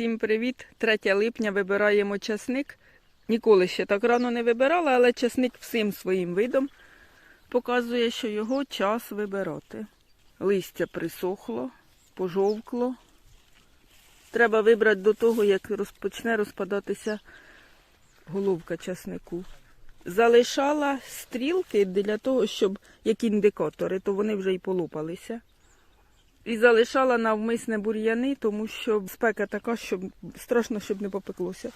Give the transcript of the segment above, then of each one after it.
Всім привіт! 3 липня вибираємо часник. Ніколи ще так рано не вибирала, але часник всім своїм видом показує, що його час вибирати. Листя присохло, пожовкло. Треба вибрати до того, як розпочне розпадатися головка часнику. Залишала стрілки для того, щоб як індикатори, то вони вже й полопалися. І залишала навмисне бур'яни, тому що спека така, щоб страшно, щоб не попеклося.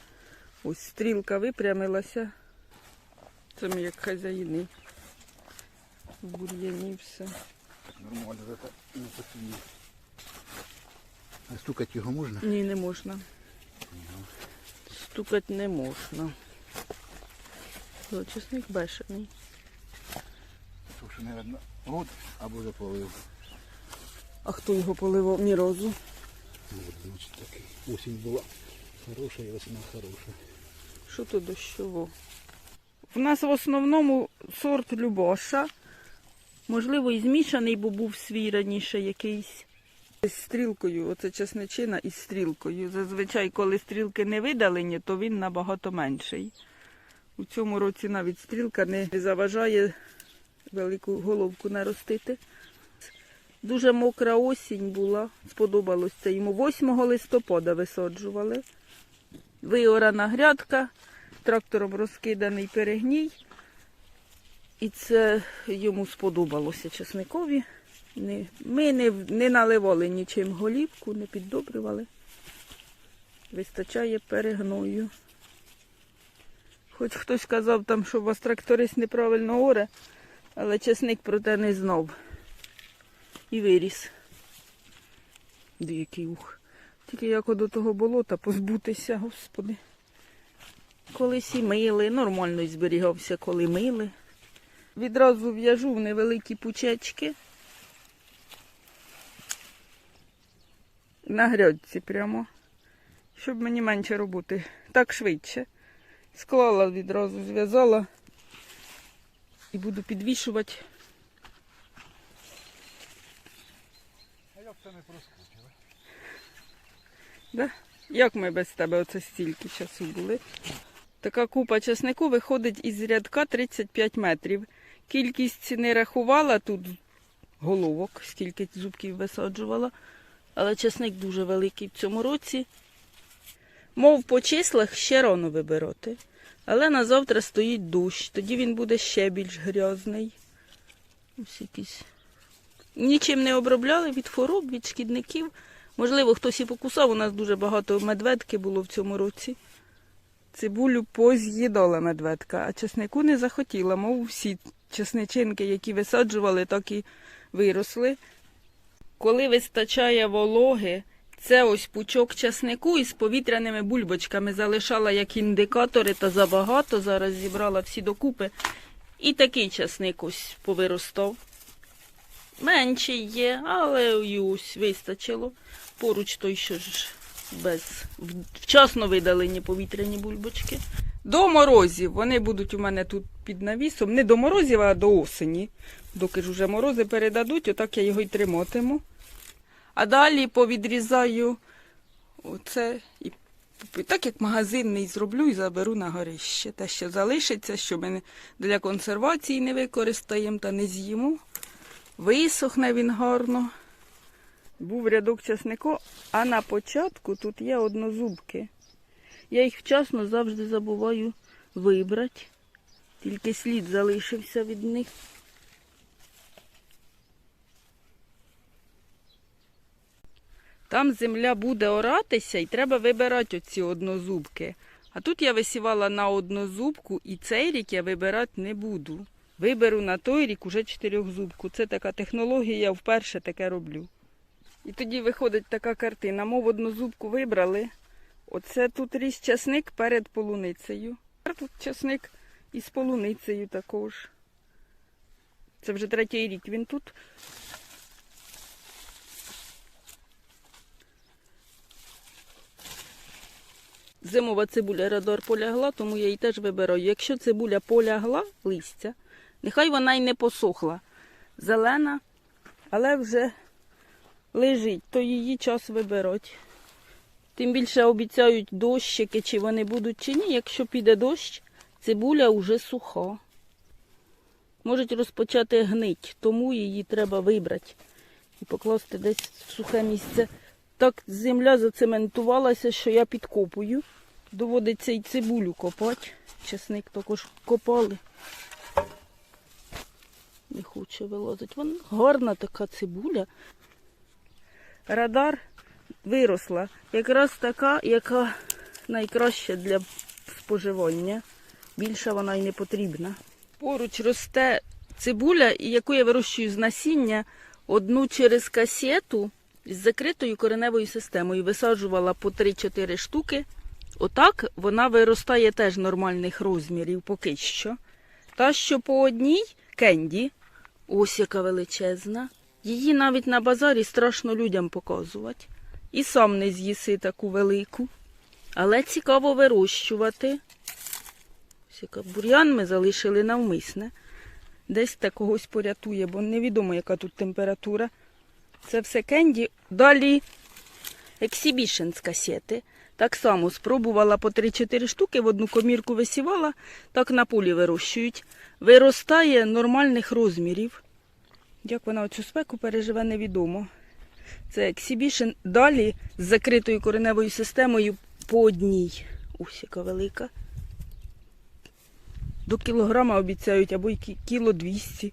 Ось стрілка випрямилася. Це ми як хазяїни. Бур'яні все. Нормально, это не посидит. А стукать його можна? Ні, не можна. Стукати не можна. Чесник бешений. Тому що, мабуть, год або заполив. А хто його поливав? Мірозу. От, значить, такий. Осінь була хороша і весна хороша. Що то дощово? В нас в основному сорт Любоша. Можливо, і змішаний, бо був свій раніше якийсь. З стрілкою, оце чесничина із стрілкою. Зазвичай, коли стрілки не видалені, то він набагато менший. У цьому році навіть стрілка не заважає велику головку наростити. Дуже мокра осінь була, сподобалось це йому. 8 листопада висаджували. Виорана грядка, трактором розкиданий перегній. І це йому сподобалося чесникові. Ми не, не наливали нічим голівку, не піддобрювали. Вистачає перегною. Хоч хтось казав там, що у вас тракторист неправильно оре, але чесник про те не знав. І виріс. Де який ух. Тільки як до того болота позбутися, господи. Колись і мили, нормально й зберігався, коли мили. Відразу в'яжу в невеликі пучечки. На грядці прямо. Щоб мені менше роботи. Так швидше. Склала відразу, зв'язала і буду підвішувати. Не проскочила. Да? Як ми без тебе оце стільки часу були? Така купа часнику виходить із рядка 35 метрів. Кількість не рахувала тут головок, скільки зубків висаджувала, але часник дуже великий в цьому році. Мов по числах ще рано вибирати. Але на завтра стоїть дощ, тоді він буде ще більш грязний. Ось якісь. Нічим не обробляли від хвороб, від шкідників. Можливо, хтось і покусав. У нас дуже багато медведки було в цьому році. Цибулю поз'їдала медведка, а чеснику не захотіла, мов всі чесничинки, які висаджували, так і виросли. Коли вистачає вологи, це ось пучок часнику із повітряними бульбочками залишала як індикатори та забагато. Зараз зібрала всі докупи. І такий часник ось повиростав. Менший є, але й ось вистачило. Поруч той, що ж без вчасно видалені повітряні бульбочки. До морозів вони будуть у мене тут під навісом. Не до морозів, а до осені. Доки ж уже морози передадуть, отак я його й триматиму. А далі повідрізаю оце і так як магазинний зроблю і заберу на горище. Те, що залишиться, що ми для консервації не використаємо та не з'їмо. Висохне він гарно. Був рядок часнику, а на початку тут є однозубки. Я їх вчасно завжди забуваю вибрати. Тільки слід залишився від них. Там земля буде оратися і треба вибирати оці однозубки. А тут я висівала на однозубку і цей рік я вибирати не буду. Виберу на той рік уже чотирьохзубку. Це така технологія, я вперше таке роблю. І тоді виходить така картина. Мов однозубку вибрали. Оце тут ріс часник перед полуницею. Тут часник із полуницею також. Це вже третій рік він тут. Зимова цибуля радар полягла, тому я її теж вибираю. Якщо цибуля полягла листя, нехай вона й не посохла. Зелена, але вже лежить, то її час вибирати. Тим більше обіцяють дощики, чи вони будуть, чи ні. Якщо піде дощ, цибуля вже суха. Можуть розпочати гнить, тому її треба вибрати і покласти десь в сухе місце. Так земля зацементувалася, що я підкопую. Доводиться і цибулю копати. Чесник також копали. Не хоче вилазить. Вона гарна така цибуля. Радар виросла. Якраз така, яка найкраща для споживання. Більше вона й не потрібна. Поруч росте цибуля, яку я вирощую з насіння, одну через касету з закритою кореневою системою. Висаджувала по 3-4 штуки. Отак вона виростає теж нормальних розмірів поки що. Та, що по одній кенді, ось яка величезна. Її навіть на базарі страшно людям показувати. І сам не з'їси таку велику. Але цікаво вирощувати. Ось яка бур'ян ми залишили навмисне. Десь та когось порятує, бо невідомо, яка тут температура. Це все кенді. Далі ексібішн з касети. Так само спробувала по 3-4 штуки, в одну комірку висівала, так на полі вирощують. Виростає нормальних розмірів. Як вона оцю спеку переживе, невідомо. Це ексібішн. Далі з закритою кореневою системою по одній. Ось яка велика. До кілограма обіцяють, або кіло 200.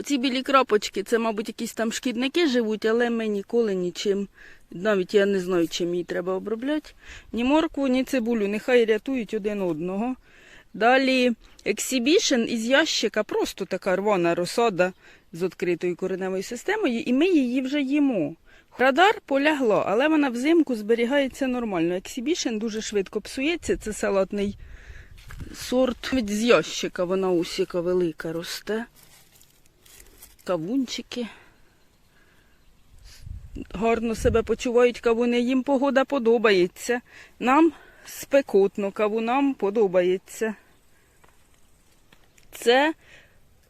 Оці білі крапочки, це, мабуть, якісь там шкідники живуть, але ми ніколи нічим, навіть я не знаю, чим її треба обробляти. Ні моркву, ні цибулю, нехай рятують один одного. Далі ексібішн із ящика, просто така рвана розсада з відкритою кореневою системою, і ми її вже їмо. Радар полягло, але вона взимку зберігається нормально. Ексібішн дуже швидко псується, це салатний сорт. Від з ящика вона ось яка велика росте. Кавунчики. Гарно себе почувають кавуни, їм погода подобається. Нам спекотно, кавунам подобається. Це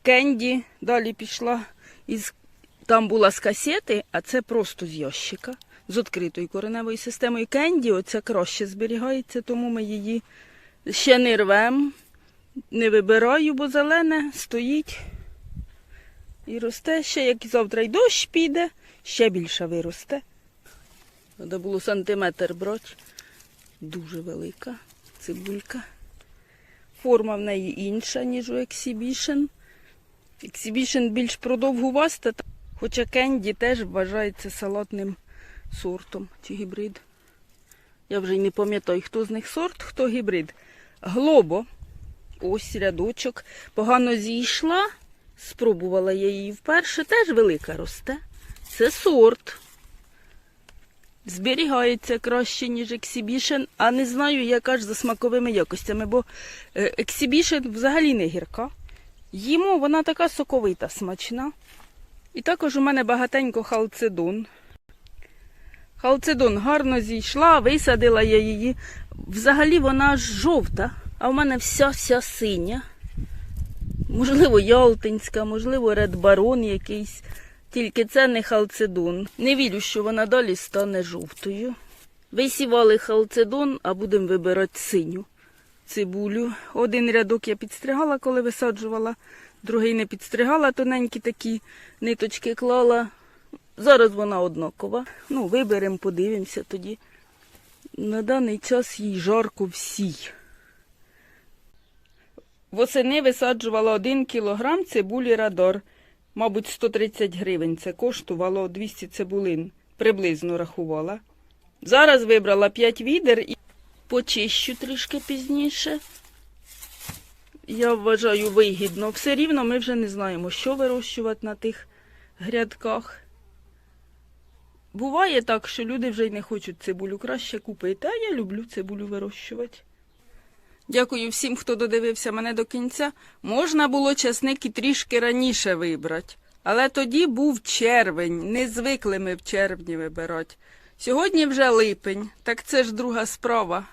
кенді далі пішла із там була з касети, а це просто з ящика, з відкритою кореневою системою. Кенді оця краще зберігається, тому ми її ще не рвемо, не вибираю, бо зелене стоїть і росте ще, як завтра й дощ піде, ще більше виросте. Треба було сантиметр брати. Дуже велика цибулька. Форма в неї інша, ніж у ексібішн. Ексібішн більш продовгуваста, хоча кенді теж вважається салатним сортом чи гібрид. Я вже й не пам'ятаю, хто з них сорт, хто гібрид. Глобо. Ось рядочок. Погано зійшла. Спробувала я її вперше. Теж велика росте. Це сорт. Зберігається краще, ніж ексібішн, а не знаю, яка ж за смаковими якостями, бо е, ексібішн взагалі не гірка. Їмо вона така соковита, смачна. І також у мене багатенько халцедон. Халцедон гарно зійшла, висадила я її. Взагалі вона ж жовта, а в мене вся-вся синя. Можливо, ялтинська, можливо, редбарон якийсь. Тільки це не халцедон. Не вірю, що вона далі стане жовтою. Висівали халцедон, а будемо вибирати синю цибулю. Один рядок я підстригала, коли висаджувала, другий не підстригала, тоненькі такі ниточки клала. Зараз вона однакова. Ну, виберемо, подивимося тоді. На даний час їй жарко всій. Восени висаджувала 1 кілограм цибулі радар. Мабуть, 130 гривень це коштувало 200 цибулин. Приблизно рахувала. Зараз вибрала 5 відер і почищу трішки пізніше. Я вважаю вигідно. Все рівно ми вже не знаємо, що вирощувати на тих грядках. Буває так, що люди вже й не хочуть цибулю краще купити, а я люблю цибулю вирощувати. Дякую всім, хто додивився мене до кінця. Можна було часник і трішки раніше вибрати. Але тоді був червень, не звикли ми в червні вибирати. Сьогодні вже липень, так це ж друга справа.